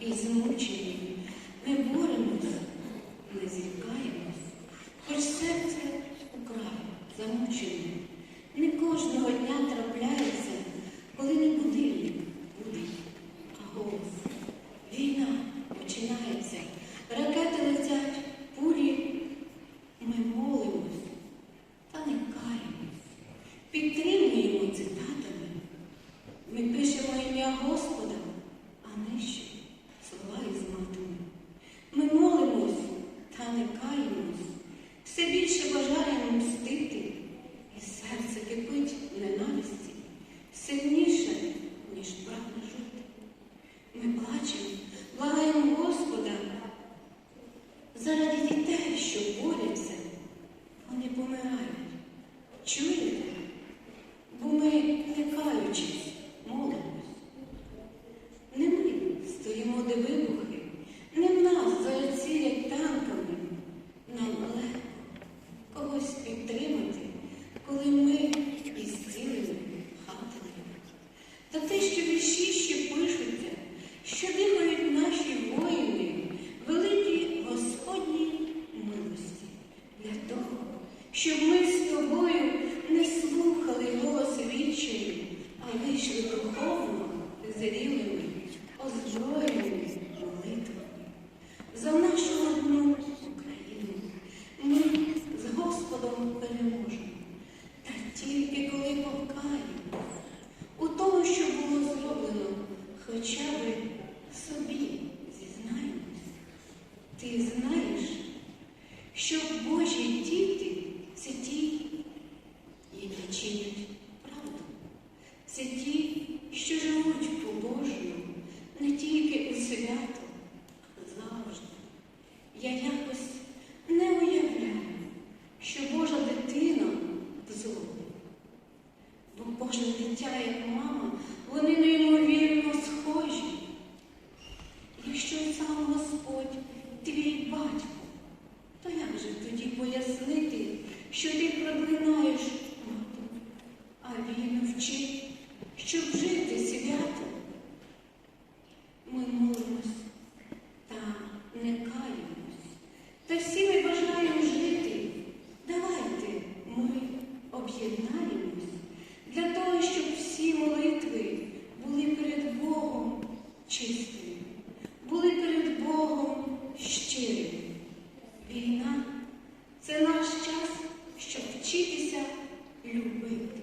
і змучені, ми боремося, не зрікаємось, хоч серце украй замучене. Не кожного дня трапляється, коли не будильник буде, а голос. Війна починається, ракети летять, пулі. Ми молимось та не каємось. Більше мстити, і серце кипить ненависті сильніше, ніж прагне жити. Ми плачемо, благаємо Господа заради дітей, що борються, вони помирають. Чуєте? Щоб ми з тобою не слухали голос відчаю, а вийшли духовно зрілими, озброєними молитвами. За нашу одну Україну ми з Господом переможемо. Та тільки коли покаємо у тому, що було зроблено, хоча би собі зізнаємось. Ти знаєш, що Божі діти це ті, які чинять правду. Це ті, що живуть по-божому, не тільки у свято, а завжди. Я якось не уявляю, що Божа дитина в злобі. Бо кожне дитя, як мама, вони неймовірно схожі. Якщо сам Господь твій батько, то як же тоді пояснити, що ти проклинаєш мати, а він вчить, щоб жити свято? Ми Війна. Це наш час, щоб вчитися любити,